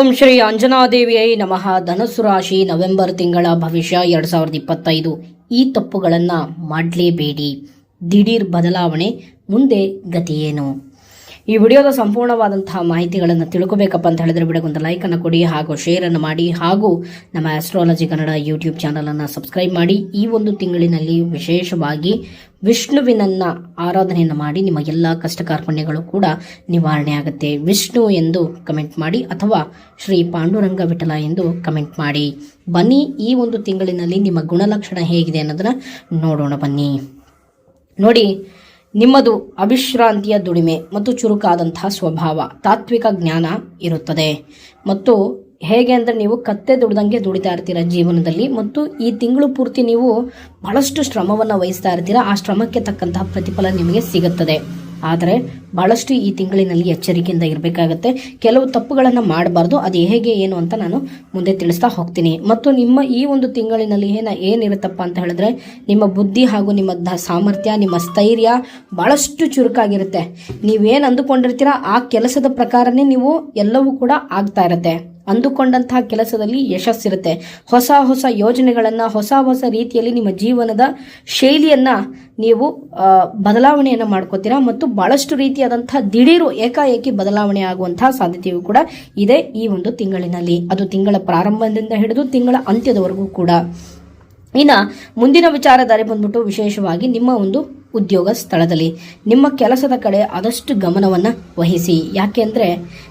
ಓಂ ಶ್ರೀ ಅಂಜನಾದೇವಿಯೈ ನಮಃ. ಧನಸ್ಸು ರಾಶಿ ನವೆಂಬರ್ ತಿಂಗಳ ಭವಿಷ್ಯ ಎರಡ್ ಸಾವಿರದ ಇಪ್ಪತ್ತೈದು. ಈ ತಪ್ಪುಗಳನ್ನು ಮಾಡಲೇಬೇಡಿ. ದಿಢೀರ್ ಬದಲಾವಣೆ, ಮುಂದೆ ಗತಿಯೇನು? ಈ ವಿಡಿಯೋದ ಸಂಪೂರ್ಣವಾದಂತಹ ಮಾಹಿತಿಗಳನ್ನು ತಿಳ್ಕೊಬೇಕಪ್ಪ ಅಂತ ಹೇಳಿದ್ರೆ ವಿಡಿಯೋಗೊಂದು ಲೈಕನ್ನು ಕೊಡಿ ಹಾಗೂ ಶೇರನ್ನು ಮಾಡಿ ಹಾಗೂ ನಮ್ಮ ಆಸ್ಟ್ರಾಲಜಿ ಕನ್ನಡ ಯೂಟ್ಯೂಬ್ ಚಾನಲನ್ನು ಸಬ್ಸ್ಕ್ರೈಬ್ ಮಾಡಿ. ಈ ಒಂದು ತಿಂಗಳಿನಲ್ಲಿ ವಿಶೇಷವಾಗಿ ವಿಷ್ಣುವಿನನ್ನ ಆರಾಧನೆಯನ್ನು ಮಾಡಿ ನಿಮ್ಮ ಎಲ್ಲ ಕಷ್ಟ ಕಾರ್ಪಣ್ಯಗಳು ಕೂಡ ನಿವಾರಣೆ ಆಗುತ್ತೆ. ವಿಷ್ಣು ಎಂದು ಕಮೆಂಟ್ ಮಾಡಿ ಅಥವಾ ಶ್ರೀ ಪಾಂಡುರಂಗ ವಿಠಲ ಎಂದು ಕಮೆಂಟ್ ಮಾಡಿ. ಬನ್ನಿ, ಈ ಒಂದು ತಿಂಗಳಿನಲ್ಲಿ ನಿಮ್ಮ ಗುಣಲಕ್ಷಣ ಹೇಗಿದೆ ಅನ್ನೋದನ್ನ ನೋಡೋಣ ಬನ್ನಿ. ನೋಡಿ ನಿಮ್ಮದು ಅವಿಶ್ರಾಂತಿಯ ದುಡಿಮೆ ಮತ್ತು ಚುರುಕಾದಂತಹ ಸ್ವಭಾವ, ತಾತ್ವಿಕ ಜ್ಞಾನ ಇರುತ್ತದೆ. ಮತ್ತು ಹೇಗೆ ಅಂದರೆ ನೀವು ಕತ್ತೆ ದುಡ್ದಂಗೆ ದುಡಿತಾ ಇರ್ತೀರ ಜೀವನದಲ್ಲಿ ಮತ್ತು ಈ ತಿಂಗಳು ಪೂರ್ತಿ ನೀವು ಬಹಳಷ್ಟು ಶ್ರಮವನ್ನು ವಹಿಸ್ತಾ ಇರ್ತೀರ, ಆ ಶ್ರಮಕ್ಕೆ ತಕ್ಕಂತಹ ಪ್ರತಿಫಲ ನಿಮಗೆ ಸಿಗುತ್ತದೆ. ಆದರೆ ಬಹಳಷ್ಟು ಈ ತಿಂಗಳಿನಲ್ಲಿ ಎಚ್ಚರಿಕೆಯಿಂದ ಇರಬೇಕಾಗತ್ತೆ. ಕೆಲವು ತಪ್ಪುಗಳನ್ನು ಮಾಡಬಾರ್ದು. ಅದು ಹೇಗೆ, ಏನು ಅಂತ ನಾನು ಮುಂದೆ ತಿಳಿಸ್ತಾ ಹೋಗ್ತೀನಿ. ಮತ್ತು ನಿಮ್ಮ ಈ ಒಂದು ತಿಂಗಳಿನಲ್ಲಿ ಏನ ಏನಿರುತ್ತಪ್ಪ ಅಂತ ಹೇಳಿದ್ರೆ, ನಿಮ್ಮ ಬುದ್ಧಿ ಹಾಗೂ ನಿಮ್ಮ ಸಾಮರ್ಥ್ಯ, ನಿಮ್ಮ ಸ್ಥೈರ್ಯ ಬಹಳಷ್ಟು ಚುರುಕಾಗಿರುತ್ತೆ. ನೀವೇನು ಅಂದುಕೊಂಡಿರ್ತೀರ, ಆ ಕೆಲಸದ ಪ್ರಕಾರನೇ ನೀವು ಎಲ್ಲವೂ ಕೂಡ ಆಗ್ತಾ ಇರುತ್ತೆ. ಅಂದುಕೊಂಡಂತಹ ಕೆಲಸದಲ್ಲಿ ಯಶಸ್ಸಿರುತ್ತೆ. ಹೊಸ ಹೊಸ ಯೋಜನೆಗಳನ್ನು, ಹೊಸ ಹೊಸ ರೀತಿಯಲ್ಲಿ ನಿಮ್ಮ ಜೀವನದ ಶೈಲಿಯನ್ನ ನೀವು ಬದಲಾವಣೆಯನ್ನು ಮಾಡ್ಕೋತೀರಾ ಮತ್ತು ಬಹಳಷ್ಟು ರೀತಿಯಾದಂತಹ ದಿಢೀರು ಏಕಾಏಕಿ ಬದಲಾವಣೆ ಆಗುವಂತಹ ಸಾಧ್ಯತೆಯೂ ಕೂಡ ಇದೆ ಈ ಒಂದು ತಿಂಗಳಿನಲ್ಲಿ. ಅದು ತಿಂಗಳ ಪ್ರಾರಂಭದಿಂದ ಹಿಡಿದು ತಿಂಗಳ ಅಂತ್ಯದವರೆಗೂ ಕೂಡ. ಇನ್ನು ಮುಂದಿನ ವಿಚಾರಧಾರೆ ಬಂದ್ಬಿಟ್ಟು ವಿಶೇಷವಾಗಿ ನಿಮ್ಮ ಒಂದು ಉದ್ಯೋಗ ಸ್ಥಳದಲ್ಲಿ. ನಿಮ್ಮ ಕೆಲಸದ ಕಡೆ ಆದಷ್ಟು ಗಮನವನ್ನು ವಹಿಸಿ. ಯಾಕೆಂದರೆ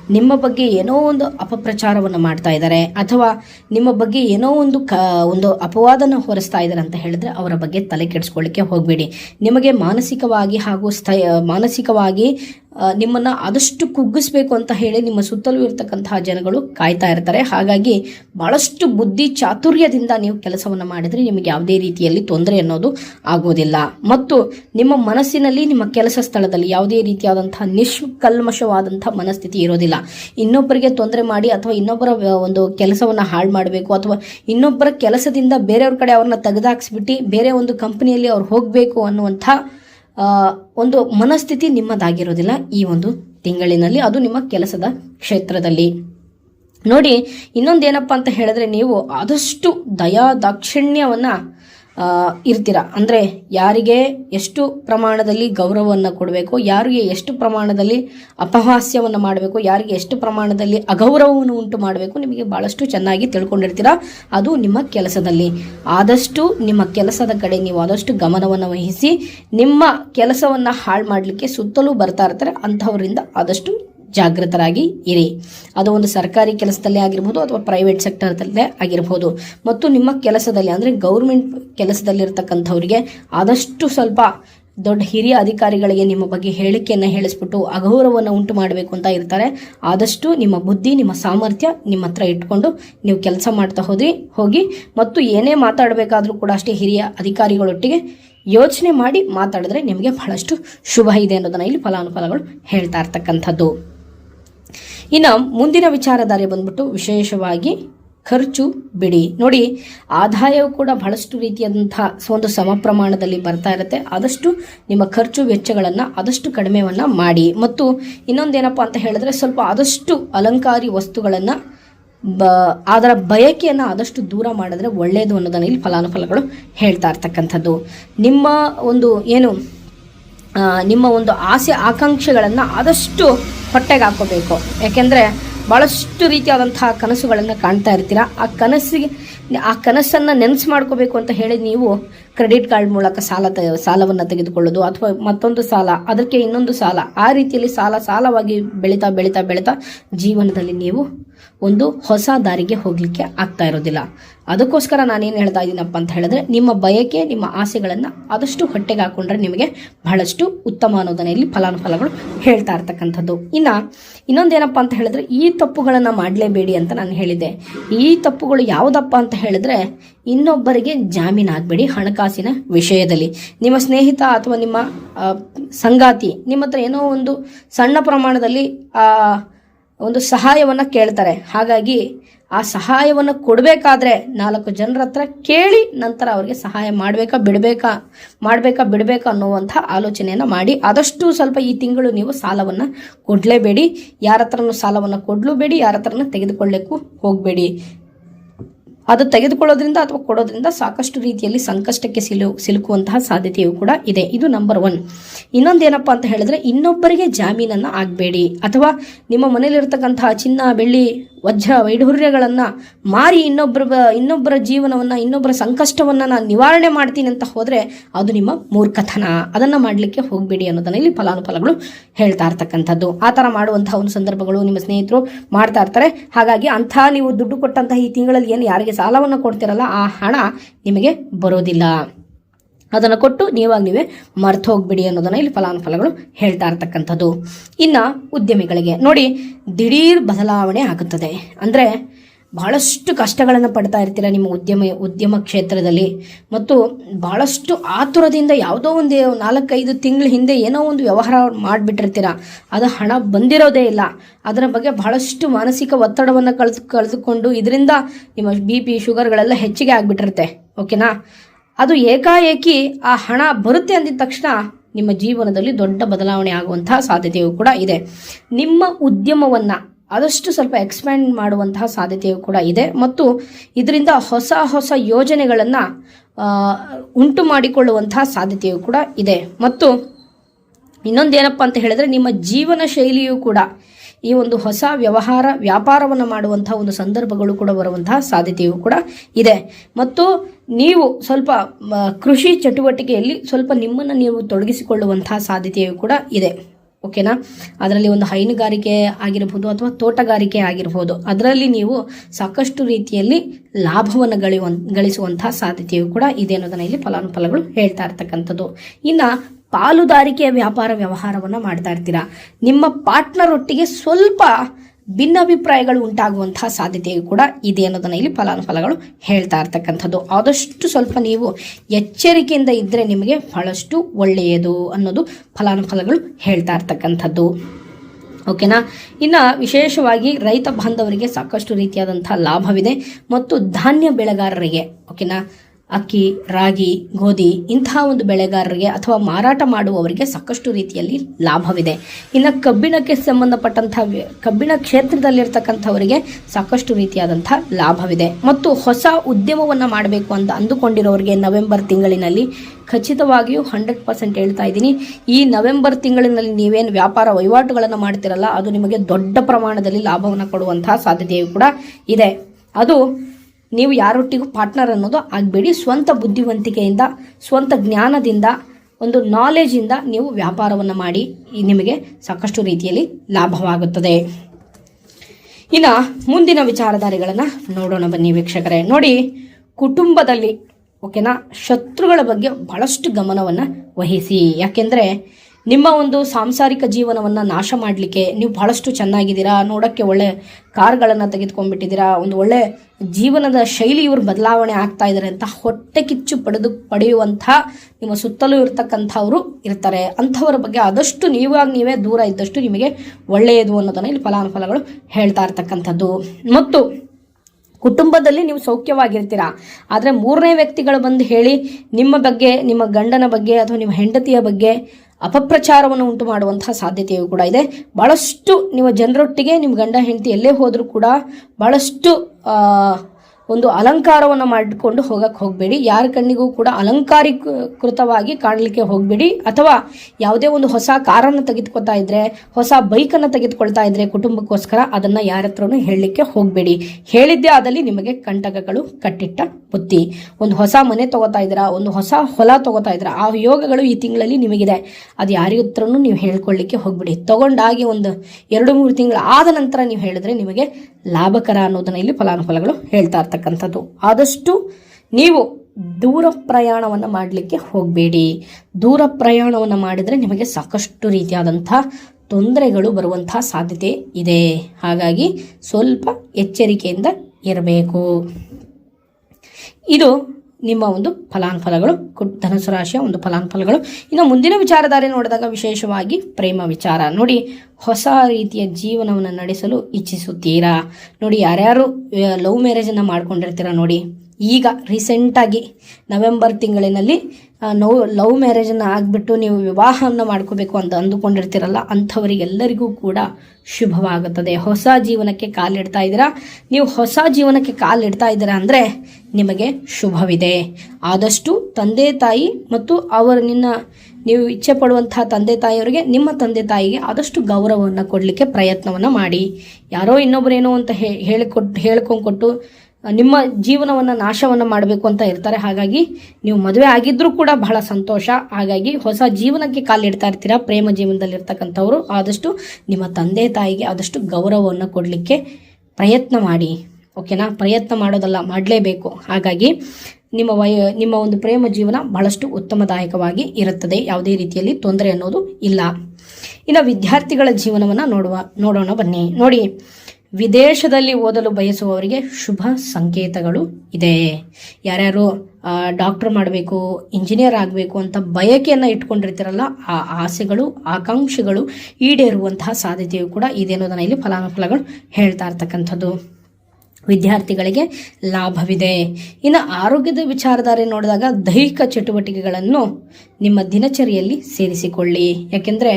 ನಿಮ್ಮ ಬಗ್ಗೆ ಏನೋ ಒಂದು ಅಪಪ್ರಚಾರವನ್ನು ಮಾಡ್ತಾ ಇದ್ದಾರೆ ಅಥವಾ ನಿಮ್ಮ ಬಗ್ಗೆ ಏನೋ ಒಂದು ಕ, ಒಂದು ಅಪವಾದನ ಹೊರಿಸ್ತಾ ಇದ್ದಾರೆ ಅಂತ ಹೇಳಿದ್ರೆ ಅವರ ಬಗ್ಗೆ ತಲೆ ಕೆಡಿಸ್ಕೊಳ್ಳಿಕ್ಕೆ ಹೋಗಬೇಡಿ. ನಿಮಗೆ ಮಾನಸಿಕವಾಗಿ ಹಾಗೂ ಸ್ಥೈ, ಮಾನಸಿಕವಾಗಿ ನಿಮ್ಮನ್ನ ಆದಷ್ಟು ಕುಗ್ಗಿಸ್ಬೇಕು ಅಂತ ಹೇಳಿ ನಿಮ್ಮ ಸುತ್ತಲೂ ಇರತಕ್ಕಂತಹ ಜನಗಳು ಕಾಯ್ತಾ ಇರ್ತಾರೆ. ಹಾಗಾಗಿ ಬಹಳಷ್ಟು ಬುದ್ಧಿ ಚಾತುರ್ಯದಿಂದ ನೀವು ಕೆಲಸವನ್ನು ಮಾಡಿದ್ರೆ ನಿಮಗೆ ಯಾವುದೇ ರೀತಿಯಲ್ಲಿ ತೊಂದರೆ ಅನ್ನೋದು ಆಗೋದಿಲ್ಲ. ಮತ್ತು ನಿಮ್ಮ ಮನಸ್ಸಿನಲ್ಲಿ ನಿಮ್ಮ ಕೆಲಸ ಸ್ಥಳದಲ್ಲಿ ಯಾವುದೇ ರೀತಿಯಾದಂತಹ ನಿಷ್ಕಲ್ಮಶವಾದಂತಹ ಮನಸ್ಥಿತಿ ಇರೋದಿಲ್ಲ. ಇನ್ನೊಬ್ಬರಿಗೆ ತೊಂದರೆ ಮಾಡಿ ಅಥವಾ ಇನ್ನೊಬ್ಬರ ಒಂದು ಕೆಲಸವನ್ನು ಹಾಳು ಮಾಡಬೇಕು ಅಥವಾ ಇನ್ನೊಬ್ಬರ ಕೆಲಸದಿಂದ ಬೇರೆಯವ್ರ ಕಡೆ ಅವ್ರನ್ನ ತೆಗೆದಾಕ್ಸ್ಬಿಟ್ಟು ಬೇರೆ ಒಂದು ಕಂಪನಿಯಲ್ಲಿ ಅವ್ರು ಹೋಗಬೇಕು ಅನ್ನುವಂಥ ಒಂದು ಮನಸ್ಥಿತಿ ನಿಮ್ಮದಾಗಿರೋದಿಲ್ಲ ಈ ಒಂದು ತಿಂಗಳಿನಲ್ಲಿ. ಅದು ನಿಮ್ಮ ಕೆಲಸದ ಕ್ಷೇತ್ರದಲ್ಲಿ. ನೋಡಿ, ಇನ್ನೊಂದೇನಪ್ಪ ಅಂತ ಹೇಳಿದ್ರೆ ನೀವು ಆದಷ್ಟು ದಯಾ ದಾಕ್ಷಿಣ್ಯವನ್ನ ಇರ್ತೀರ? ಅಂದರೆ ಯಾರಿಗೆ ಎಷ್ಟು ಪ್ರಮಾಣದಲ್ಲಿ ಗೌರವವನ್ನು ಕೊಡಬೇಕು, ಯಾರಿಗೆ ಎಷ್ಟು ಪ್ರಮಾಣದಲ್ಲಿ ಅಪಹಾಸ್ಯವನ್ನು ಮಾಡಬೇಕು, ಯಾರಿಗೆ ಎಷ್ಟು ಪ್ರಮಾಣದಲ್ಲಿ ಅಗೌರವವನ್ನು ಉಂಟು ಮಾಡಬೇಕು ನಿಮಗೆ ಭಾಳಷ್ಟು ಚೆನ್ನಾಗಿ ತಿಳ್ಕೊಂಡಿರ್ತೀರ. ಅದು ನಿಮ್ಮ ಕೆಲಸದಲ್ಲಿ. ಆದಷ್ಟು ನಿಮ್ಮ ಕೆಲಸದ ಕಡೆ ನೀವು ಆದಷ್ಟು ಗಮನವನ್ನು ವಹಿಸಿ, ನಿಮ್ಮ ಕೆಲಸವನ್ನು ಹಾಳು ಮಾಡಲಿಕ್ಕೆ ಸುತ್ತಲೂ ಬರ್ತಾ ಇರ್ತಾರೆ, ಅಂಥವರಿಂದ ಆದಷ್ಟು ಜಾಗೃತರಾಗಿ ಇರಿ. ಅದು ಒಂದು ಸರ್ಕಾರಿ ಕೆಲಸದಲ್ಲೇ ಆಗಿರ್ಬೋದು ಅಥವಾ ಪ್ರೈವೇಟ್ ಸೆಕ್ಟರ್ದಲ್ಲೇ ಆಗಿರ್ಬೋದು. ಮತ್ತು ನಿಮ್ಮ ಕೆಲಸದಲ್ಲಿ ಅಂದರೆ ಗೌರ್ಮೆಂಟ್ ಕೆಲಸದಲ್ಲಿರ್ತಕ್ಕಂಥವ್ರಿಗೆ ಆದಷ್ಟು ಸ್ವಲ್ಪ ದೊಡ್ಡ ಹಿರಿಯ ಅಧಿಕಾರಿಗಳಿಗೆ ನಿಮ್ಮ ಬಗ್ಗೆ ಹೇಳಿಕೆಯನ್ನು ಹೇಳಿಸ್ಬಿಟ್ಟು ಅಗೌರವವನ್ನು ಉಂಟು ಮಾಡಬೇಕು ಅಂತ ಇರ್ತಾರೆ. ಆದಷ್ಟು ನಿಮ್ಮ ಬುದ್ಧಿ, ನಿಮ್ಮ ಸಾಮರ್ಥ್ಯ ನಿಮ್ಮ ಹತ್ರ ಇಟ್ಕೊಂಡು ನೀವು ಕೆಲಸ ಮಾಡ್ತಾ ಹೋದ್ರಿ, ಹೋಗಿ ಮತ್ತು ಏನೇ ಮಾತಾಡಬೇಕಾದ್ರೂ ಕೂಡ ಅಷ್ಟೇ ಹಿರಿಯ ಅಧಿಕಾರಿಗಳೊಟ್ಟಿಗೆ ಯೋಚನೆ ಮಾಡಿ ಮಾತಾಡಿದ್ರೆ ನಿಮಗೆ ಬಹಳಷ್ಟು ಶುಭ ಇದೆ ಅನ್ನೋದನ್ನ ಇಲ್ಲಿ ಫಲಾನುಫಲಗಳು ಹೇಳ್ತಾ ಇರ್ತಕ್ಕಂಥದ್ದು. ಇನ್ನು ಮುಂದಿನ ವಿಚಾರಧಾರೆ ಬಂದ್ಬಿಟ್ಟು ವಿಶೇಷವಾಗಿ ಖರ್ಚು ಬಿಡಿ. ನೋಡಿ, ಆದಾಯವು ಕೂಡ ಬಹಳಷ್ಟು ರೀತಿಯಾದಂತಹ ಒಂದು ಸಮ ಪ್ರಮಾಣದಲ್ಲಿ ಬರ್ತಾ ಇರುತ್ತೆ. ಆದಷ್ಟು ನಿಮ್ಮ ಖರ್ಚು ವೆಚ್ಚಗಳನ್ನು ಆದಷ್ಟು ಕಡಿಮೆವನ್ನು ಮಾಡಿ. ಮತ್ತು ಇನ್ನೊಂದೇನಪ್ಪ ಅಂತ ಹೇಳಿದ್ರೆ, ಸ್ವಲ್ಪ ಆದಷ್ಟು ಅಲಂಕಾರಿ ವಸ್ತುಗಳನ್ನು ಬ, ಅದರ ಬಯಕೆಯನ್ನು ಆದಷ್ಟು ದೂರ ಮಾಡಿದ್ರೆ ಒಳ್ಳೆಯದು ಅನ್ನೋದನ್ನ ಇಲ್ಲಿ ಫಲಾನುಫಲಗಳು ಹೇಳ್ತಾ ಇರ್ತಕ್ಕಂಥದ್ದು. ನಿಮ್ಮ ಒಂದು ಏನು ನಿಮ್ಮ ಒಂದು ಆಸೆ, ಆಕಾಂಕ್ಷೆಗಳನ್ನು ಆದಷ್ಟು ಹೊಟ್ಟೆಗೆ ಹಾಕೋಬೇಕು. ಯಾಕೆಂದರೆ ಭಾಳಷ್ಟು ರೀತಿಯಾದಂತಹ ಕನಸುಗಳನ್ನು ಕಾಣ್ತಾ ಇರ್ತೀರ? ಆ ಕನಸಿಗೆ ಆ ಕನಸನ್ನು ನೆನೆಸು ಮಾಡ್ಕೋಬೇಕು ಅಂತ ಹೇಳಿ ನೀವು ಕ್ರೆಡಿಟ್ ಕಾರ್ಡ್ ಮೂಲಕ ಸಾಲ ಸಾಲವನ್ನು ತೆಗೆದುಕೊಳ್ಳೋದು ಅಥವಾ ಮತ್ತೊಂದು ಸಾಲ, ಅದಕ್ಕೆ ಇನ್ನೊಂದು ಸಾಲ, ಆ ರೀತಿಯಲ್ಲಿ ಸಾಲ ಸಾಲವಾಗಿ ಬೆಳೀತಾ ಬೆಳೀತಾ ಬೆಳೀತಾ ಜೀವನದಲ್ಲಿ ನೀವು ಒಂದು ಹೊಸ ದಾರಿಗೆ ಹೋಗಲಿಕ್ಕೆ ಆಗ್ತಾ ಇರೋದಿಲ್ಲ. ಅದಕ್ಕೋಸ್ಕರ ನಾನೇನು ಹೇಳ್ತಾ ಇದ್ದೀನಪ್ಪ ಅಂತ ಹೇಳಿದ್ರೆ, ನಿಮ್ಮ ಬಯಕೆ, ನಿಮ್ಮ ಆಸೆಗಳನ್ನು ಆದಷ್ಟು ಹೊಟ್ಟೆಗೆ ಹಾಕೊಂಡ್ರೆ ನಿಮಗೆ ಬಹಳಷ್ಟು ಉತ್ತಮ ಅನ್ನೋದನ್ನ ಇಲ್ಲಿ ಫಲಾನುಫಲಗಳು ಹೇಳ್ತಾ ಇರ್ತಕ್ಕಂಥದ್ದು. ಇನ್ನು, ಇನ್ನೊಂದೇನಪ್ಪ ಅಂತ ಹೇಳಿದ್ರೆ, ಈ ತಪ್ಪುಗಳನ್ನು ಮಾಡಲೇಬೇಡಿ ಅಂತ ನಾನು ಹೇಳಿದ್ದೆ. ಈ ತಪ್ಪುಗಳು ಯಾವುದಪ್ಪ ಅಂತ ಹೇಳಿದ್ರೆ, ಇನ್ನೊಬ್ಬರಿಗೆ ಜಾಮೀನು ಆಗಬೇಡಿ ಹಣಕಾಸಿನ ವಿಷಯದಲ್ಲಿ. ನಿಮ್ಮ ಸ್ನೇಹಿತ ಅಥವಾ ನಿಮ್ಮ ಸಂಗಾತಿ ನಿಮ್ಮ ಹತ್ರ ಏನೋ ಒಂದು ಸಣ್ಣ ಪ್ರಮಾಣದಲ್ಲಿ ಆ, ಒಂದು ಸಹಾಯವನ್ನು ಕೇಳ್ತಾರೆ. ಹಾಗಾಗಿ ಆ ಸಹಾಯವನ್ನು ಕೊಡಬೇಕಾದ್ರೆ ನಾಲ್ಕು ಜನರ ಹತ್ರ ಕೇಳಿ ನಂತರ ಅವರಿಗೆ ಸಹಾಯ ಮಾಡಬೇಕಾ ಬಿಡಬೇಕಾ ಮಾಡಬೇಕಾ ಬಿಡಬೇಕಾ ಅನ್ನುವಂಥ ಆಲೋಚನೆಯನ್ನು ಮಾಡಿ. ಆದಷ್ಟು ಸ್ವಲ್ಪ ಈ ತಿಂಗಳು ನೀವು ಸಾಲವನ್ನು ಕೊಡಲೇಬೇಡಿ. ಯಾರ ಹತ್ರನೂ ಸಾಲವನ್ನು ಕೊಡಲೂಬೇಡಿ ಯಾರ ಹತ್ರನೂ ತೆಗೆದುಕೊಳ್ಳಕ್ಕೂ ಹೋಗಬೇಡಿ. ಅದು ತೆಗೆದುಕೊಳ್ಳೋದ್ರಿಂದ ಅಥವಾ ಕೊಡೋದ್ರಿಂದ ಸಾಕಷ್ಟು ರೀತಿಯಲ್ಲಿ ಸಂಕಷ್ಟಕ್ಕೆ ಸಿಲು, ಸಿಲುಕುವಂತಹ ಸಾಧ್ಯತೆಯೂ ಕೂಡ ಇದೆ. ಇದು ನಂಬರ್ ಒನ್ ಇನ್ನೊಂದೇನಪ್ಪ ಅಂತ ಹೇಳಿದ್ರೆ, ಇನ್ನೊಬ್ಬರಿಗೆ ಜಾಮೀನನ್ನು ಆಗಬೇಡಿ. ಅಥವಾ ನಿಮ್ಮ ಮನೇಲಿರ್ತಕ್ಕಂತಹ ಚಿನ್ನ, ಬೆಳ್ಳಿ ವಜ್ರ ವೈಢೂರ್ಯಗಳನ್ನು ಮಾರಿ ಇನ್ನೊಬ್ಬರ ಇನ್ನೊಬ್ಬರ ಜೀವನವನ್ನು, ಇನ್ನೊಬ್ಬರ ಸಂಕಷ್ಟವನ್ನು ನಾನು ನಿವಾರಣೆ ಮಾಡ್ತೀನಿ ಅಂತ ಹೋದರೆ ಅದು ನಿಮ್ಮ ಮೂರ್ಖತನ. ಅದನ್ನು ಮಾಡಲಿಕ್ಕೆ ಹೋಗಬೇಡಿ ಅನ್ನೋದನ್ನ ಇಲ್ಲಿ ಫಲಾನುಫಲಗಳು ಹೇಳ್ತಾ ಇರ್ತಕ್ಕಂಥದ್ದು. ಆ ಥರ ಮಾಡುವಂತಹ ಒಂದು ಸಂದರ್ಭಗಳು ನಿಮ್ಮ ಸ್ನೇಹಿತರು ಮಾಡ್ತಾ ಇರ್ತಾರೆ. ಹಾಗಾಗಿ ಅಂಥ ನೀವು ದುಡ್ಡು ಕೊಟ್ಟಂತಹ ಈ ತಿಂಗಳಲ್ಲಿ ಏನು ಯಾರಿಗೆ ಸಾಲವನ್ನು ಕೊಡ್ತಿರಲ್ಲ, ಆ ಹಣ ನಿಮಗೆ ಬರೋದಿಲ್ಲ. ಅದನ್ನು ಕೊಟ್ಟು ನೀವಾಗಿ ನೀವೇ ಮರ್ತು ಹೋಗ್ಬಿಡಿ ಅನ್ನೋದನ್ನ ಇಲ್ಲಿ ಫಲಾನುಫಲಗಳು ಹೇಳ್ತಾ ಇರ್ತಕ್ಕಂಥದ್ದು. ಇನ್ನು ಉದ್ಯಮಿಗಳಿಗೆ. ನೋಡಿ, ದಿಢೀರ್ ಬದಲಾವಣೆ ಆಗುತ್ತದೆ. ಅಂದರೆ ಬಹಳಷ್ಟು ಕಷ್ಟಗಳನ್ನು ಪಡ್ತಾ ಇರ್ತೀರ ನಿಮ್ಮ ಉದ್ಯಮ ಉದ್ಯಮ ಕ್ಷೇತ್ರದಲ್ಲಿ. ಮತ್ತು ಬಹಳಷ್ಟು ಆತುರದಿಂದ ಯಾವುದೋ ಒಂದು ನಾಲ್ಕೈದು ತಿಂಗಳ ಹಿಂದೆ ಏನೋ ಒಂದು ವ್ಯವಹಾರ ಮಾಡಿಬಿಟ್ಟಿರ್ತೀರ. ಅದು ಹಣ ಬಂದಿರೋದೇ ಇಲ್ಲ. ಅದರ ಬಗ್ಗೆ ಬಹಳಷ್ಟು ಮಾನಸಿಕ ಒತ್ತಡವನ್ನು ಕಳೆದು ಕಳೆದುಕೊಂಡು ಇದರಿಂದ ನಿಮ್ಮ ಬಿ ಪಿ ಶುಗರ್ಗಳೆಲ್ಲ ಹೆಚ್ಚಿಗೆ ಆಗಿಬಿಟ್ಟಿರುತ್ತೆ. ಓಕೆನಾ? ಅದು ಏಕಾಏಕಿ ಆ ಹಣ ಬರುತ್ತೆ ಅಂದಿದ ತಕ್ಷಣ ನಿಮ್ಮ ಜೀವನದಲ್ಲಿ ದೊಡ್ಡ ಬದಲಾವಣೆ ಆಗುವಂತಹ ಸಾಧ್ಯತೆಯೂ ಕೂಡ ಇದೆ. ನಿಮ್ಮ ಉದ್ಯಮವನ್ನು ಆದಷ್ಟು ಸ್ವಲ್ಪ ಎಕ್ಸ್ಪ್ಯಾಂಡ್ ಮಾಡುವಂತಹ ಸಾಧ್ಯತೆಯೂ ಕೂಡ ಇದೆ. ಮತ್ತು ಇದರಿಂದ ಹೊಸ ಹೊಸ ಯೋಜನೆಗಳನ್ನು ಉಂಟು ಮಾಡಿಕೊಳ್ಳುವಂತಹ ಸಾಧ್ಯತೆಯೂ ಕೂಡ ಇದೆ. ಮತ್ತು ಇನ್ನೊಂದೇನಪ್ಪ ಅಂತ ಹೇಳಿದ್ರೆ ನಿಮ್ಮ ಜೀವನ ಶೈಲಿಯೂ ಕೂಡ ಈ ಒಂದು ಹೊಸ ವ್ಯವಹಾರ, ವ್ಯಾಪಾರವನ್ನು ಮಾಡುವಂತಹ ಒಂದು ಸಂದರ್ಭಗಳು ಕೂಡ ಬರುವಂತಹ ಸಾಧ್ಯತೆಯೂ ಕೂಡ ಇದೆ. ಮತ್ತು ನೀವು ಸ್ವಲ್ಪ ಕೃಷಿ ಚಟುವಟಿಕೆಯಲ್ಲಿ ಸ್ವಲ್ಪ ನಿಮ್ಮನ್ನು ನೀವು ತೊಡಗಿಸಿಕೊಳ್ಳುವಂತಹ ಸಾಧ್ಯತೆಯೂ ಕೂಡ ಇದೆ. ಓಕೆನಾ? ಅದರಲ್ಲಿ ಒಂದು ಹೈನುಗಾರಿಕೆ ಆಗಿರಬಹುದು ಅಥವಾ ತೋಟಗಾರಿಕೆ ಆಗಿರಬಹುದು ಅದರಲ್ಲಿ ನೀವು ಸಾಕಷ್ಟು ರೀತಿಯಲ್ಲಿ ಲಾಭವನ್ನು ಗಳಿಯುವ ಗಳಿಸುವಂತಹ ಸಾಧ್ಯತೆಯು ಕೂಡ ಇದೆ ಅನ್ನೋದನ್ನ ಇಲ್ಲಿ ಫಲಾನುಫಲಗಳು ಹೇಳ್ತಾ ಇರ್ತಕ್ಕಂಥದ್ದು. ಇನ್ನು ಪಾಲುದಾರಿಕೆಯ ವ್ಯಾಪಾರ ವ್ಯವಹಾರವನ್ನು ಮಾಡ್ತಾ ಇರ್ತೀರಾ? ನಿಮ್ಮ ಪಾರ್ಟ್ನರ್ ಒಟ್ಟಿಗೆ ಸ್ವಲ್ಪ ಭಿನ್ನಾಭಿಪ್ರಾಯಗಳು ಉಂಟಾಗುವಂತಹ ಸಾಧ್ಯತೆ ಕೂಡ ಇದೆ ಅನ್ನೋದನ್ನ ಇಲ್ಲಿ ಫಲಾನುಫಲಗಳು ಹೇಳ್ತಾ ಇರ್ತಕ್ಕಂಥದ್ದು. ಆದಷ್ಟು ಸ್ವಲ್ಪ ನೀವು ಎಚ್ಚರಿಕೆಯಿಂದ ಇದ್ದರೆ ನಿಮಗೆ ಬಹಳಷ್ಟು ಒಳ್ಳೆಯದು ಅನ್ನೋದು ಫಲಾನುಫಲಗಳು ಹೇಳ್ತಾ ಇರ್ತಕ್ಕಂಥದ್ದು. ಓಕೆನಾ? ಇನ್ನು ವಿಶೇಷವಾಗಿ ರೈತ ಬಾಂಧವರಿಗೆ ಸಾಕಷ್ಟು ರೀತಿಯಾದಂಥ ಲಾಭವಿದೆ ಮತ್ತು ಧಾನ್ಯ ಬೆಳೆಗಾರರಿಗೆ, ಓಕೆನಾ? ಅಕ್ಕಿ, ರಾಗಿ, ಗೋಧಿ ಇಂತಹ ಒಂದು ಬೆಳೆಗಾರರಿಗೆ ಅಥವಾ ಮಾರಾಟ ಮಾಡುವವರಿಗೆ ಸಾಕಷ್ಟು ರೀತಿಯಲ್ಲಿ ಲಾಭವಿದೆ. ಇನ್ನು ಕಬ್ಬಿಣಕ್ಕೆ ಸಂಬಂಧಪಟ್ಟಂತಹ ವ್ಯ- ಕಬ್ಬಿಣ ಕ್ಷೇತ್ರದಲ್ಲಿರ್ತಕ್ಕಂಥವರಿಗೆ ಸಾಕಷ್ಟು ರೀತಿಯಾದಂಥ ಲಾಭವಿದೆ. ಮತ್ತು ಹೊಸ ಉದ್ಯಮವನ್ನು ಮಾಡಬೇಕು ಅಂತ ಅಂದುಕೊಂಡಿರೋರಿಗೆ ನವೆಂಬರ್ ತಿಂಗಳಿನಲ್ಲಿ ಖಚಿತವಾಗಿಯೂ ಹಂಡ್ರೆಡ್ ಪರ್ಸೆಂಟ್ ಹೇಳ್ತಾ ಇದ್ದೀನಿ. ಈ ನವೆಂಬರ್ ತಿಂಗಳಿನಲ್ಲಿ ನೀವೇನು ವ್ಯಾಪಾರ ವಹಿವಾಟುಗಳನ್ನು ಮಾಡ್ತಿರಲ್ಲ, ಅದು ನಿಮಗೆ ದೊಡ್ಡ ಪ್ರಮಾಣದಲ್ಲಿ ಲಾಭವನ್ನು ಕೊಡುವಂತಹ ಸಾಧ್ಯತೆಯೂ ಕೂಡ ಇದೆ. ಅದು ನೀವು ಯಾರೊಟ್ಟಿಗೂ ಪಾರ್ಟ್ನರ್ ಅನ್ನೋದು ಆಗಬೇಡಿ. ಸ್ವಂತ ಬುದ್ಧಿವಂತಿಕೆಯಿಂದ, ಸ್ವಂತ ಜ್ಞಾನದಿಂದ, ಒಂದು ನಾಲೆಜಿಂದ ನೀವು ವ್ಯಾಪಾರವನ್ನು ಮಾಡಿ ನಿಮಗೆ ಸಾಕಷ್ಟು ರೀತಿಯಲ್ಲಿ ಲಾಭವಾಗುತ್ತದೆ. ಇನ್ನು ಮುಂದಿನ ವಿಚಾರಧಾರೆಗಳನ್ನು ನೋಡೋಣ ಬನ್ನಿ ವೀಕ್ಷಕರೇ. ನೋಡಿ, ಕುಟುಂಬದಲ್ಲಿ ಓಕೆನಾ ಶತ್ರುಗಳ ಬಗ್ಗೆ ಬಹಳಷ್ಟು ಗಮನವನ್ನು ವಹಿಸಿ. ಯಾಕೆಂದರೆ ನಿಮ್ಮ ಒಂದು ಸಾಂಸಾರಿಕ ಜೀವನವನ್ನು ನಾಶ ಮಾಡಲಿಕ್ಕೆ ನೀವು ಬಹಳಷ್ಟು ಚೆನ್ನಾಗಿದ್ದೀರಾ? ನೋಡೋಕ್ಕೆ ಒಳ್ಳೆ ಕಾರ್ಗಳನ್ನು ತೆಗೆದುಕೊಂಡ್ಬಿಟ್ಟಿದ್ದೀರಾ? ಒಂದು ಒಳ್ಳೆ ಜೀವನದ ಶೈಲಿ ಇವರು ಬದಲಾವಣೆ ಆಗ್ತಾ ಇದ್ದಾರೆ ಅಂತ ಹೊಟ್ಟೆ ಕಿಚ್ಚು ಪಡೆದು ಪಡೆಯುವಂಥ ನಿಮ್ಮ ಸುತ್ತಲೂ ಇರ್ತಕ್ಕಂಥವ್ರು ಇರ್ತಾರೆ. ಅಂಥವರ ಬಗ್ಗೆ ಆದಷ್ಟು ನೀವಾಗಿ ನೀವೇ ದೂರ ಇದ್ದಷ್ಟು ನಿಮಗೆ ಒಳ್ಳೆಯದು ಅನ್ನೋದನ್ನು ಇಲ್ಲಿ ಫಲಾನುಫಲಗಳು ಹೇಳ್ತಾ ಇರ್ತಕ್ಕಂಥದ್ದು. ಮತ್ತು ಕುಟುಂಬದಲ್ಲಿ ನೀವು ಸೌಖ್ಯವಾಗಿರ್ತೀರಾ? ಆದರೆ ಮೂರನೇ ವ್ಯಕ್ತಿಗಳು ಬಂದು ಹೇಳಿ ನಿಮ್ಮ ಬಗ್ಗೆ, ನಿಮ್ಮ ಗಂಡನ ಬಗ್ಗೆ ಅಥವಾ ನಿಮ್ಮ ಹೆಂಡತಿಯ ಬಗ್ಗೆ ಅಪಪ್ರಚಾರವನ್ನು ಉಂಟು ಮಾಡುವಂತಹ ಸಾಧ್ಯತೆಯೂ ಕೂಡ ಇದೆ. ಭಾಳಷ್ಟು ನಿಮ್ಮ ಜನರೊಟ್ಟಿಗೆ ನಿಮ್ಮ ಗಂಡ ಹೆಂಡತಿ ಎಲ್ಲೇ ಹೋದರೂ ಕೂಡ ಭಾಳಷ್ಟು ಒಂದು ಅಲಂಕಾರವನ್ನು ಮಾಡಿಕೊಂಡು ಹೋಗಕ್ಕೆ ಹೋಗಬೇಡಿ. ಯಾರ ಕಣ್ಣಿಗೂ ಕೂಡ ಅಲಂಕಾರಿಕೃತವಾಗಿ ಕಾಣಲಿಕ್ಕೆ ಹೋಗಬೇಡಿ. ಅಥವಾ ಯಾವುದೇ ಒಂದು ಹೊಸ ಕಾರನ್ನು ತೆಗೆದುಕೊತಾ ಇದ್ರೆ, ಹೊಸ ಬೈಕನ್ನು ತೆಗೆದುಕೊಳ್ತಾ ಇದ್ರೆ ಕುಟುಂಬಕ್ಕೋಸ್ಕರ ಅದನ್ನು ಯಾರ ಹತ್ರನೂ ಹೇಳಲಿಕ್ಕೆ ಹೋಗಬೇಡಿ. ಹೇಳಿದ್ದೇ ಆದಲ್ಲಿ ನಿಮಗೆ ಕಂಟಕಗಳು ಕಟ್ಟಿಟ್ಟ ಬುತ್ತಿ. ಒಂದು ಹೊಸ ಮನೆ ತಗೋತಾ ಇದ್ದೀರಾ, ಒಂದು ಹೊಸ ಹೊಲ ತಗೋತಾ ಇದ್ದೀರಾ, ಆ ಯೋಗಗಳು ಈ ತಿಂಗಳಲ್ಲಿ ನಿಮಗಿದೆ. ಅದು ಯಾರಿಗ ಹತ್ರನೂ ನೀವು ಹೇಳ್ಕೊಳ್ಳಿಕ್ಕೆ ಹೋಗಬೇಡಿ. ತಗೊಂಡಾಗಿ ಒಂದು ಎರಡು ಮೂರು ತಿಂಗಳು ಆದ ನಂತರ ನೀವು ಹೇಳಿದ್ರೆ ನಿಮಗೆ ಲಾಭಕರ ಅನ್ನೋದನ್ನ ಇಲ್ಲಿ ಫಲಾನುಫಲಗಳು ಹೇಳ್ತಾ ಇರ್ತಕ್ಕಂಥದ್ದು. ಆದಷ್ಟು ನೀವು ದೂರ ಪ್ರಯಾಣವನ್ನು ಮಾಡಲಿಕ್ಕೆ ಹೋಗಬೇಡಿ. ದೂರ ಪ್ರಯಾಣವನ್ನು ಮಾಡಿದರೆ ನಿಮಗೆ ಸಾಕಷ್ಟು ರೀತಿಯಾದಂಥ ತೊಂದರೆಗಳು ಬರುವಂತಹ ಸಾಧ್ಯತೆ ಇದೆ. ಹಾಗಾಗಿ ಸ್ವಲ್ಪ ಎಚ್ಚರಿಕೆಯಿಂದ ಇರಬೇಕು. ಇದು ನಿಮ್ಮ ಒಂದು ಫಲಾನುಫಲಗಳು ಧನುಸು ರಾಶಿಯ ಒಂದು ಫಲಾನುಫಲಗಳು ಇನ್ನು ಮುಂದಿನ ವಿಚಾರಧಾರೆ ನೋಡಿದಾಗ ವಿಶೇಷವಾಗಿ ಪ್ರೇಮ ವಿಚಾರ. ನೋಡಿ, ಹೊಸ ರೀತಿಯ ಜೀವನವನ್ನು ನಡೆಸಲು ಇಚ್ಛಿಸುತ್ತೀರಾ? ನೋಡಿ, ಯಾರ್ಯಾರು ಲವ್ ಮ್ಯಾರೇಜನ್ನು ಮಾಡ್ಕೊಂಡಿರ್ತೀರಾ ನೋಡಿ. ಈಗ ರೀಸೆಂಟಾಗಿ ನವೆಂಬರ್ ತಿಂಗಳಿನಲ್ಲಿ ನೋ, ಲವ್ ಮ್ಯಾರೇಜನ್ನು ಆಗಿಬಿಟ್ಟು ನೀವು ವಿವಾಹವನ್ನು ಮಾಡ್ಕೋಬೇಕು ಅಂತ ಅಂದುಕೊಂಡಿರ್ತೀರಲ್ಲ, ಅಂಥವರಿಗೆಲ್ಲರಿಗೂ ಕೂಡ ಶುಭವಾಗುತ್ತದೆ. ಹೊಸ ಜೀವನಕ್ಕೆ ಕಾಲಿಡ್ತಾ ಇದ್ದೀರಾ? ನೀವು ಹೊಸ ಜೀವನಕ್ಕೆ ಕಾಲಿಡ್ತಾ ಇದ್ದೀರಾ ಅಂದರೆ ನಿಮಗೆ ಶುಭವಿದೆ. ಆದಷ್ಟು ತಂದೆ ತಾಯಿ ಮತ್ತು ಅವರ ನಿನ್ನ, ನೀವು ಇಚ್ಛೆ ಪಡುವಂತಹ ತಂದೆ ತಾಯಿಯವರಿಗೆ ನಿಮ್ಮ ತಂದೆ ತಾಯಿಗೆ ಆದಷ್ಟು ಗೌರವವನ್ನು ಕೊಡಲಿಕ್ಕೆ ಪ್ರಯತ್ನವನ್ನು ಮಾಡಿ. ಯಾರೋ ಇನ್ನೊಬ್ಬರೇನೋ ಅಂತ ಹೇಳಿಕೊಟ್ಟು ಹೇಳ್ಕೊಂಡ್ಕೊಟ್ಟು ನಿಮ್ಮ ಜೀವನವನ್ನು ನಾಶವನ್ನು ಮಾಡಬೇಕು ಅಂತ ಇರ್ತಾರೆ. ಹಾಗಾಗಿ ನೀವು ಮದುವೆ ಆಗಿದ್ರೂ ಕೂಡ ಬಹಳ ಸಂತೋಷ. ಹಾಗಾಗಿ ಹೊಸ ಜೀವನಕ್ಕೆ ಕಾಲಿಡ್ತಾ ಇರ್ತೀರಾ? ಪ್ರೇಮ ಜೀವನದಲ್ಲಿ ಇರ್ತಕ್ಕಂಥವ್ರು. ಆದಷ್ಟು ನಿಮ್ಮ ತಂದೆ ತಾಯಿಗೆ ಆದಷ್ಟು ಗೌರವವನ್ನು ಕೊಡಲಿಕ್ಕೆ ಪ್ರಯತ್ನ ಮಾಡಿ. ಓಕೆನಾ? ಪ್ರಯತ್ನ ಮಾಡೋದಲ್ಲ, ಮಾಡಲೇಬೇಕು. ಹಾಗಾಗಿ ನಿಮ್ಮ ವಯ, ನಿಮ್ಮ ಒಂದು ಪ್ರೇಮ ಜೀವನ ಬಹಳಷ್ಟು ಉತ್ತಮದಾಯಕವಾಗಿ ಇರುತ್ತದೆ. ಯಾವುದೇ ರೀತಿಯಲ್ಲಿ ತೊಂದರೆ ಅನ್ನೋದು ಇಲ್ಲ. ಇನ್ನು ವಿದ್ಯಾರ್ಥಿಗಳ ಜೀವನವನ್ನು ನೋಡುವ, ನೋಡೋಣ ಬನ್ನಿ. ನೋಡಿ ವಿದೇಶದಲ್ಲಿ ಓದಲು ಬಯಸುವವರಿಗೆ ಶುಭ ಸಂಕೇತಗಳು ಇದೆ. ಯಾರ್ಯಾರು ಡಾಕ್ಟರ್ ಮಾಡಬೇಕು, ಇಂಜಿನಿಯರ್ ಆಗಬೇಕು ಅಂತ ಬಯಕೆಯನ್ನು ಇಟ್ಕೊಂಡಿರ್ತೀರಲ್ಲ, ಆ ಆಸೆಗಳು, ಆಕಾಂಕ್ಷೆಗಳು ಈಡೇರುವಂತಹ ಸಾಧ್ಯತೆಯು ಕೂಡ ಇದೆ ಅನ್ನೋದನ್ನ ಇಲ್ಲಿ ಫಲಾನುಫಲಗಳು ಹೇಳ್ತಾ ಇರ್ತಕ್ಕಂಥದ್ದು. ವಿದ್ಯಾರ್ಥಿಗಳಿಗೆ ಲಾಭವಿದೆ. ಇನ್ನು ಆರೋಗ್ಯದ ವಿಚಾರಧಾರೆ ನೋಡಿದಾಗ ದೈಹಿಕ ಚಟುವಟಿಕೆಗಳನ್ನು ನಿಮ್ಮ ದಿನಚರಿಯಲ್ಲಿ ಸೇರಿಸಿಕೊಳ್ಳಿ. ಯಾಕೆಂದರೆ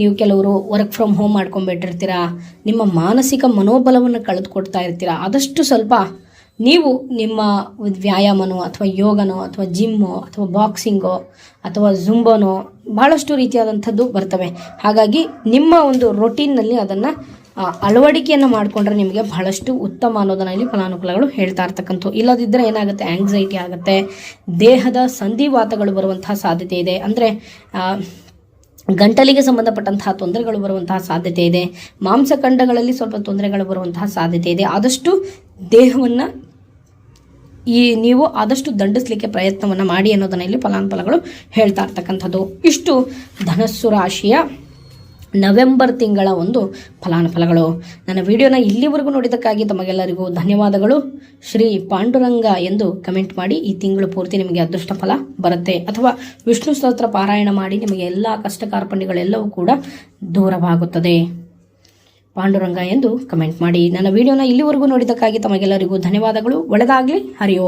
ನೀವು ಕೆಲವರು ವರ್ಕ್ ಫ್ರಮ್ ಹೋಮ್ ಮಾಡ್ಕೊಂಡ್ಬಿಟ್ಟಿರ್ತೀರಾ, ನಿಮ್ಮ ಮಾನಸಿಕ ಮನೋಬಲವನ್ನು ಕಳೆದುಕೊಡ್ತಾ ಇರ್ತೀರಾ, ಆದಷ್ಟು ಸ್ವಲ್ಪ ನೀವು ನಿಮ್ಮ ವ್ಯಾಯಾಮನೋ ಅಥವಾ ಯೋಗನೋ ಅಥವಾ ಜಿಮ್ಮೋ ಅಥವಾ ಬಾಕ್ಸಿಂಗೋ ಅಥವಾ ಜುಂಬೋನೋ ಬಹಳಷ್ಟು ರೀತಿಯಾದಂಥದ್ದು ಬರ್ತವೆ. ಹಾಗಾಗಿ ನಿಮ್ಮ ಒಂದು ರೊಟೀನ್ನಲ್ಲಿ ಅದನ್ನು ಅಳವಡಿಕೆಯನ್ನು ಮಾಡಿಕೊಂಡ್ರೆ ನಿಮಗೆ ಬಹಳಷ್ಟು ಉತ್ತಮ ಅನ್ನೋದನ್ನ ಇಲ್ಲಿ ಫಲಾನುಕೂಲಗಳು ಹೇಳ್ತಾ ಇರ್ತಕ್ಕಂಥ ಇಲ್ಲದಿದ್ದರೆ ಏನಾಗುತ್ತೆ ಆಂಗ್ಸೈಟಿ ಆಗುತ್ತೆ, ದೇಹದ ಸಂಧಿವಾತಗಳು ಬರುವಂತಹ ಸಾಧ್ಯತೆ ಇದೆ. ಅಂದರೆ ಗಂಟಲಿಗೆ ಸಂಬಂಧಪಟ್ಟಂತಹ ತೊಂದರೆಗಳು ಬರುವಂತಹ ಸಾಧ್ಯತೆ ಇದೆ. ಮಾಂಸಖಂಡಗಳಲ್ಲಿ ಸ್ವಲ್ಪ ತೊಂದರೆಗಳು ಬರುವಂತಹ ಸಾಧ್ಯತೆ ಇದೆ. ಆದಷ್ಟು ದೇಹವನ್ನು ಈ ನೀವು ಆದಷ್ಟು ದಂಡಿಸಲಿಕ್ಕೆ ಪ್ರಯತ್ನವನ್ನು ಮಾಡಿ ಅನ್ನೋದನ್ನ ಇಲ್ಲಿ ಫಲಾನುಫಲಗಳು ಹೇಳ್ತಾ ಇರ್ತಕ್ಕಂಥದ್ದು. ಇಷ್ಟು ಧನಸ್ಸು ರಾಶಿಯ ನವೆಂಬರ್ ತಿಂಗಳ ಒಂದು ಫಲಾನುಫಲಗಳು. ನನ್ನ ವಿಡಿಯೋನ ಇಲ್ಲಿವರೆಗೂ ನೋಡಿದ್ದಕ್ಕಾಗಿ ತಮಗೆಲ್ಲರಿಗೂ ಧನ್ಯವಾದಗಳು. ಶ್ರೀ ಪಾಂಡುರಂಗ ಎಂದು ಕಮೆಂಟ್ ಮಾಡಿ ಈ ತಿಂಗಳು ಪೂರ್ತಿ ನಿಮಗೆ ಅದೃಷ್ಟ ಫಲ ಬರುತ್ತೆ. ಅಥವಾ ವಿಷ್ಣು ಸ್ತೋತ್ರ ಪಾರಾಯಣ ಮಾಡಿ ನಿಮಗೆ ಎಲ್ಲ ಕಷ್ಟ ಕಾರ್ಪಣ್ಯಗಳೆಲ್ಲವೂ ಕೂಡ ದೂರವಾಗುತ್ತದೆ. ಪಾಂಡುರಂಗ ಎಂದು ಕಮೆಂಟ್ ಮಾಡಿ. ನನ್ನ ವಿಡಿಯೋನ ಇಲ್ಲಿವರೆಗೂ ನೋಡಿದ್ದಕ್ಕಾಗಿ ತಮಗೆಲ್ಲರಿಗೂ ಧನ್ಯವಾದಗಳು. ಒಳ್ಳೆದಾಗಲಿ. ಹರಿ